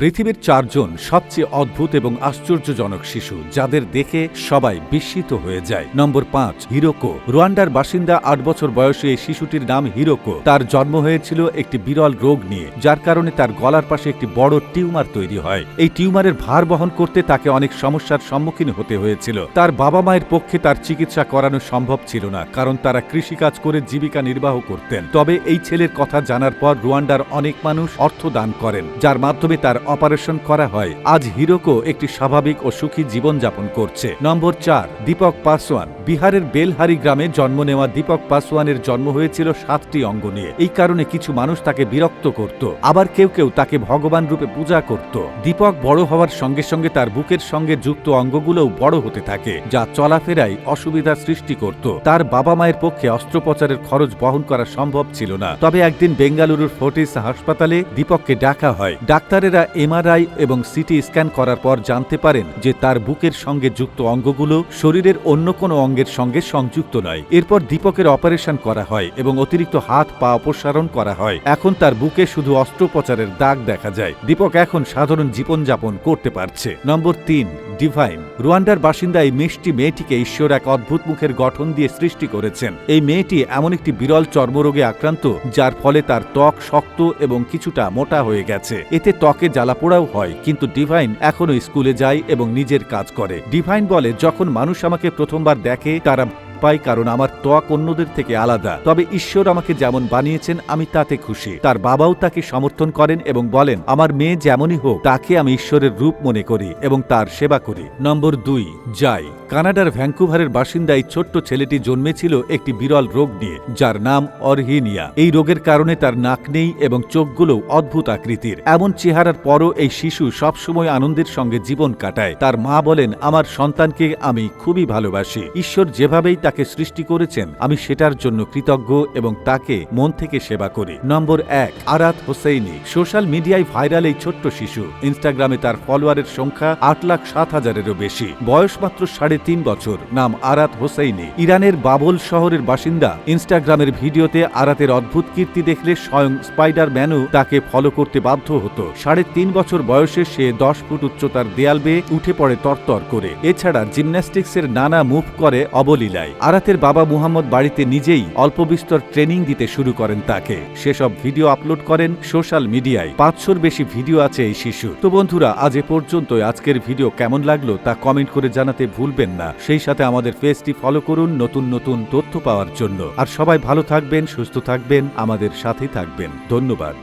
পৃথিবীর চারজন সবচেয়ে অদ্ভুত এবং আশ্চর্যজনক শিশু, যাদের দেখে সবাই বিস্মিত হয়ে যায়। নম্বর পাঁচ, হিরোকো। রুয়ান্ডার বাসিন্দা আট বছর বয়সে এই শিশুটির নাম হিরোকো। তার জন্ম হয়েছিল একটি বিরল রোগ নিয়ে, যার কারণে তার গলার পাশে একটি বড় টিউমার তৈরি হয়। এই টিউমারের ভার বহন করতে তাকে অনেক সমস্যার সম্মুখীন হতে হয়েছিল। তার বাবা মায়ের পক্ষে তার চিকিৎসা করানো সম্ভব ছিল না, কারণ তারা কৃষিকাজ করে জীবিকা নির্বাহ করতেন। তবে এই ছেলের কথা জানার পর রুয়ান্ডার অনেক মানুষ অর্থ দান করেন, যার মাধ্যমে তার অপারেশন করা হয়। আজ হিরোকো একটি স্বাভাবিক ও সুখী জীবনযাপন করছে। নম্বর চার, দীপক পাসওয়ান। বিহারের বেলহারি গ্রামে জন্ম নেওয়া দীপক পাসওয়ানের জন্ম হয়েছিল সাতটি অঙ্গ নিয়ে। এই কারণে কিছু মানুষ তাকে বিরক্ত করত। আবার কেউ কেউ তাকে ভগবান রূপে পূজা করত। দীপক বড় হওয়ার সঙ্গে সঙ্গে তার বুকের সঙ্গে যুক্ত অঙ্গগুলোও বড় হতে থাকে, যা চলাফেরায় অসুবিধার সৃষ্টি করত। তার বাবা মায়ের পক্ষে অস্ত্রোপচারের খরচ বহন করা সম্ভব ছিল না। তবে একদিন বেঙ্গালুরুর ফোর্টিস হাসপাতালে দীপককে ডাকা হয়। ডাক্তারেরা এমআরআই এবং সিটি স্ক্যান করার পর জানতে পারেন যে তার বুকের সঙ্গে যুক্ত অঙ্গগুলো শরীরের অন্য কোনো অঙ্গের সঙ্গে সংযুক্ত নয়। এরপর দীপকের অপারেশন করা হয় এবং অতিরিক্ত হাত, পা অপসারণ করা হয়। এখন তার বুকে শুধু অস্ত্রোপচারের দাগ দেখা যায়। দীপক এখন সাধারণ জীবনযাপন করতে পারছে। নম্বর তিন, ডিভাইন। রুয়ান্ডার বাসিন্দা এই মিষ্টি মেয়েটিকে ঈশ্বর এক অদ্ভুত মুখের গঠন দিয়ে সৃষ্টি করেছেন। এই মেয়েটি এমন একটি বিরল চর্মরোগে আক্রান্ত, যার ফলে তার ত্বক শক্ত এবং কিছুটা মোটা হয়ে গেছে। এতে ত্বকে জ্বালাপোড়াও হয়, কিন্তু ডিভাইন এখনও স্কুলে যায় এবং নিজের কাজ করে। ডিভাইন বলে, যখন মানুষ আমাকে প্রথমবার দেখে, তারা পাই কারণ আমার ত্বক অন্যদের থেকে আলাদা। তবে ঈশ্বর আমাকে যেমন বানিয়েছেন, আমি তাতে খুশি। তার বাবাও তাকে সমর্থন করেন এবং বলেন, আমার মেয়ে যেমনই হোক, তাকে আমি ঈশ্বরের রূপ মনে করি এবং তার সেবা করি। নম্বর দুই, যাই। কানাডার ভ্যাঙ্কুভারের বাসিন্দা এই ছোট্ট ছেলেটি জন্মেছিল একটি বিরল রোগ নিয়ে, যার নাম অরহিনিয়া। এই রোগের কারণে তার নাক নেই এবং চোখগুলো অদ্ভুত আকৃতির। এমন চেহারার পরও এই শিশু সবসময় আনন্দের সঙ্গে জীবন কাটায়। তার মা বলেন, আমার সন্তানকে আমি খুবই ভালোবাসি। ঈশ্বর যেভাবেই তাকে সৃষ্টি করেছেন, আমি সেটার জন্য কৃতজ্ঞ এবং তাকে মন থেকে সেবা করি। নম্বর এক, আরাত হোসেইনি। সোশ্যাল মিডিয়ায় ভাইরাল এই ছোট্ট শিশু। ইনস্টাগ্রামে তার ফলোয়ারের সংখ্যা আট লাখ সাত হাজারেরও বেশি। বয়স মাত্র সাড়ে তিন বছর। নাম আরাত হোসেইনি। ইরানের বাবল শহরের বাসিন্দা। ইনস্টাগ্রামের ভিডিওতে আরাতের অদ্ভুত কীর্তি দেখলে স্বয়ং স্পাইডার ম্যানও তাকে ফলো করতে বাধ্য হতো। সাড়ে তিন বছর বয়সে সে দশ ফুট উচ্চতার দেয়াল বেয়ে উঠে পড়ে তরতর করে। এছাড়া জিমন্যাস্টিক্সের নানা মুভ করে অবলীলায়। আরাতের বাবা মুহাম্মদ বাড়িতে নিজেই অল্প বিস্তর ট্রেনিং দিতে শুরু করেন তাকে। সেসব ভিডিও আপলোড করেন সোশ্যাল মিডিয়ায়। পাঁচশোর বেশি ভিডিও আছে এই শিশু তো বন্ধুরা, আজ এ পর্যন্ত আজকের ভিডিও কেমন লাগল তা কমেন্ট করে জানাতে ভুলবেন না। সেই সাথে আমাদের পেজটি ফলো করুন নতুন নতুন তথ্য পাওয়ার জন্য। আর সবাই ভালো থাকবেন, সুস্থ থাকবেন, আমাদের সাথে থাকবেন। ধন্যবাদ।